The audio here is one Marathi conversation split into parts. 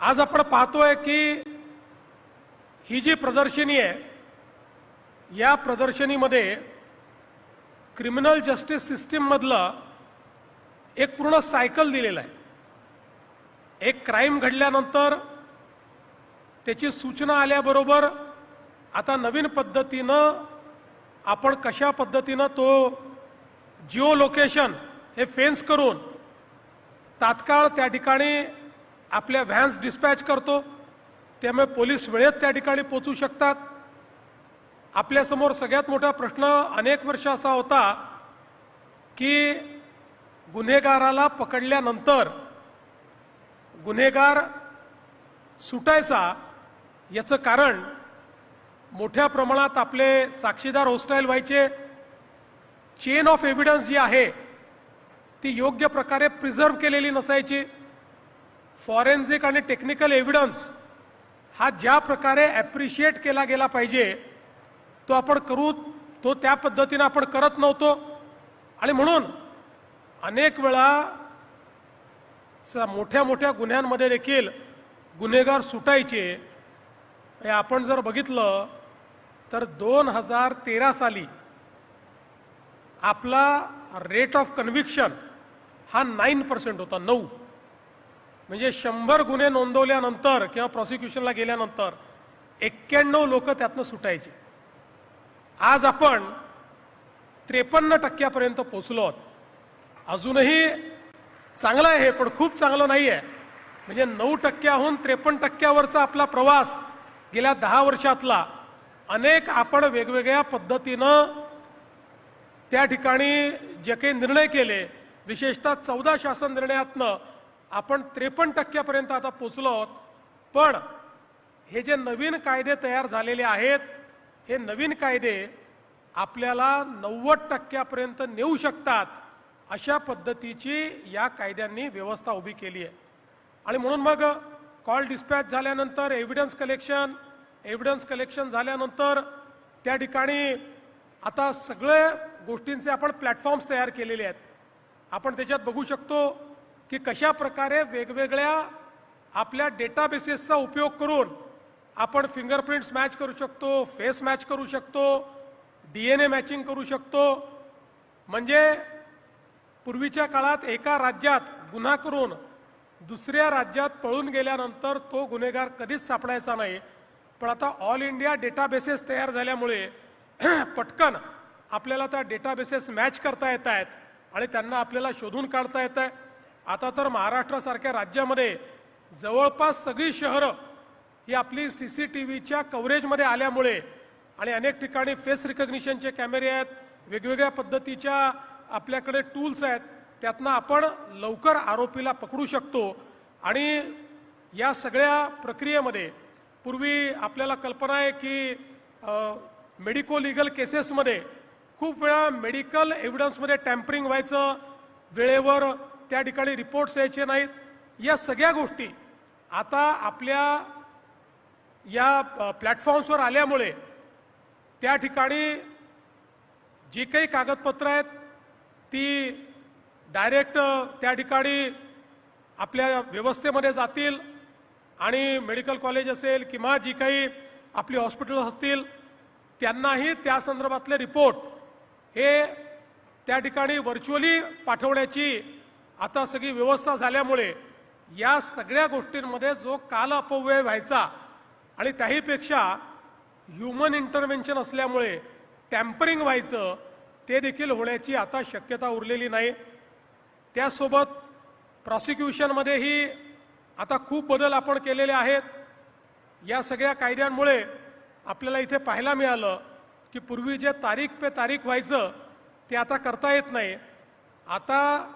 आज आपण पाहतोय की ही जी प्रदर्शनी आहे या प्रदर्शनीमध्ये क्रिमिनल जस्टिस सिस्टीममधलं एक पूर्ण सायकल दिलेलं आहे. एक क्राईम घडल्यानंतर त्याची सूचना आल्याबरोबर आता नवीन पद्धतीनं आपण कशा पद्धतीनं तो जिओ लोकेशन हे फेन्स करून तात्काळ त्या ठिकाणी आपल्या व्हॅन्स डिस्पॅच करतो. त्यामुळे पोलीस वेळेत त्या ठिकाणी पोचू शकतात. आपल्यासमोर सगळ्यात मोठा प्रश्न अनेक वर्ष असा होता की गुन्हेगाराला पकडल्यानंतर गुन्हेगार सुटायचा याचं कारण मोठ्या प्रमाणात आपले साक्षीदार होस्टाईल व्हायचे. चेन ऑफ एव्हिडन्स जी आहे ती योग्य प्रकारे प्रिझर्व केलेली नसायची. फॉरेन्सिक आणि टेक्निकल एव्हिडन्स हा ज्या प्रकारे ॲप्रिशिएट केला गेला पाहिजे तो आपण करू तो त्या पद्धतीनं आपण करत नव्हतो. आणि म्हणून अनेक वेळा स- मोठ्या मोठ्या गुन्ह्यांमध्ये देखील गुन्हेगार सुटायचे. हे आपण जर बघितलं तर दोन हजार तेरा साली आपला रेट ऑफ कन्व्हिक्शन हा नाईन पर्सेंट होता नऊ. म्हणजे शंभर गुन्हे नोंदवल्यानंतर किंवा प्रॉसिक्युशनला गेल्यानंतर एक्क्याण्णव लोक त्यातनं सुटायचे. आज आपण त्रेपन्न टक्क्यापर्यंत पोचलो आहोत. अजूनही चांगलं आहे पण खूप चांगलं नाही आहे. म्हणजे नऊ टक्क्याहून त्रेपन्न टक्क्यावरचा आपला प्रवास गेल्या दहा वर्षातला अनेक आपण वेगवेगळ्या पद्धतीनं त्या ठिकाणी जे काही निर्णय केले विशेषतः चौदा शासन निर्णयातनं आपण त्रेपन्न टक्क्यापर्यंत आता पोचलो आहोत. पण हे जे नवीन कायदे तयार झालेले आहेत हे नवीन कायदे आपल्याला नव्वद टक्क्यापर्यंत नेऊ शकतात अशा पद्धतीची या कायद्यांनी व्यवस्था उभी केली आहे. आणि म्हणून मग कॉल डिस्पॅच झाल्यानंतर एव्हिडन्स कलेक्शन एव्हिडन्स कलेक्शन झाल्यानंतर त्या ठिकाणी आता सगळ्या गोष्टींचे आपण प्लॅटफॉर्म्स तयार केलेले आहेत. आपण त्याच्यात बघू शकतो की कशा प्रकारे वेगवेगळ्या आपल्या डेटाबेसेसचा उपयोग करून आपण फिंगरप्रिंट्स मॅच करू शकतो फेस मॅच करू शकतो डी एन ए मॅचिंग करू शकतो. म्हणजे पूर्वीच्या काळात एका राज्यात गुन्हा करून दुसऱ्या राज्यात पळून गेल्यानंतर तो गुन्हेगार कधीच सापडायचा नाही. पण आता ऑल इंडिया डेटाबेसेस तयार झाल्यामुळे पटकन आपल्याला त्या डेटाबेसेस मॅच करता येत आहेत आणि त्यांना आपल्याला शोधून काढता येत आहे. आता तर महाराष्ट्रासारख्या राज्यामध्ये जवळपास सगळी शहरं ही आपली सी सी टी व्हीच्या कव्हरेजमध्ये आल्यामुळे आणि अनेक ठिकाणी फेस रिकग्निशनचे कॅमेरे आहेत वेगवेगळ्या पद्धतीच्या आपल्याकडे टूल्स आहेत त्यातनं आपण लवकर आरोपीला पकडू शकतो. आणि या सगळ्या प्रक्रियेमध्ये पूर्वी आपल्याला कल्पना आहे की मेडिको लिगल केसेसमध्ये खूप वेळा मेडिकल एव्हिडन्समध्ये टॅम्परिंग व्हायचं वेळेवर त्या ठिकाणी रिपोर्ट्स यायचे नाहीत. या सगळ्या गोष्टी आता आपल्या या प्लॅटफॉर्म्सवर आल्यामुळे त्या ठिकाणी जी काही कागदपत्रं आहेत ती डायरेक्ट त्या ठिकाणी आपल्या व्यवस्थेमध्ये जातील आणि मेडिकल कॉलेज असेल किंवा जी काही आपली हॉस्पिटल असतील त्यांनाही त्या संदर्भातले रिपोर्ट हे त्या ठिकाणी व्हर्च्युअली पाठवण्याची आता सगळी व्यवस्था झाल्यामुळे या सगळ्या गोष्टींमध्ये जो काल अपव्यय व्हायचा आणि त्याहीपेक्षा ह्युमन इंटरव्हेन्शन असल्यामुळे टॅम्परिंग व्हायचं ते देखील होण्याची आता शक्यता उरलेली नाही. त्यासोबत प्रॉसिक्युशनमध्येही आता खूप बदल आपण केलेले आहेत. या सगळ्या कायद्यांमुळे आपल्याला इथे पाहायला मिळालं की पूर्वी जे तारीख पे तारीख व्हायचं ते आता करता येत नाही. आता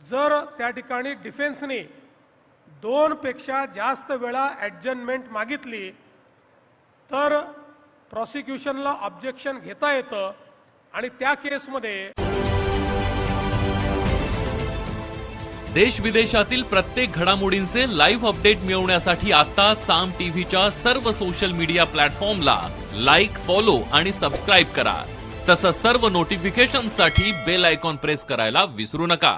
जर त्या ठिकाणी डिफेन्सने दोनपेक्षा जास्त वेळा ॲडजनमेंट मागितली तर प्रॉसिक्युशनला ऑब्जेक्शन घेता येतं आणि त्या केसमध्ये देश विदेशातील प्रत्येक घडामोडींचे लाईव्ह अपडेट मिळवण्यासाठी आता साम टीव्हीच्या सर्व सोशल मीडिया प्लॅटफॉर्मला लाईक फॉलो आणि सबस्क्राईब करा. तसंच सर्व नोटिफिकेशनसाठी बेल आयकॉन प्रेस करायला विसरू नका.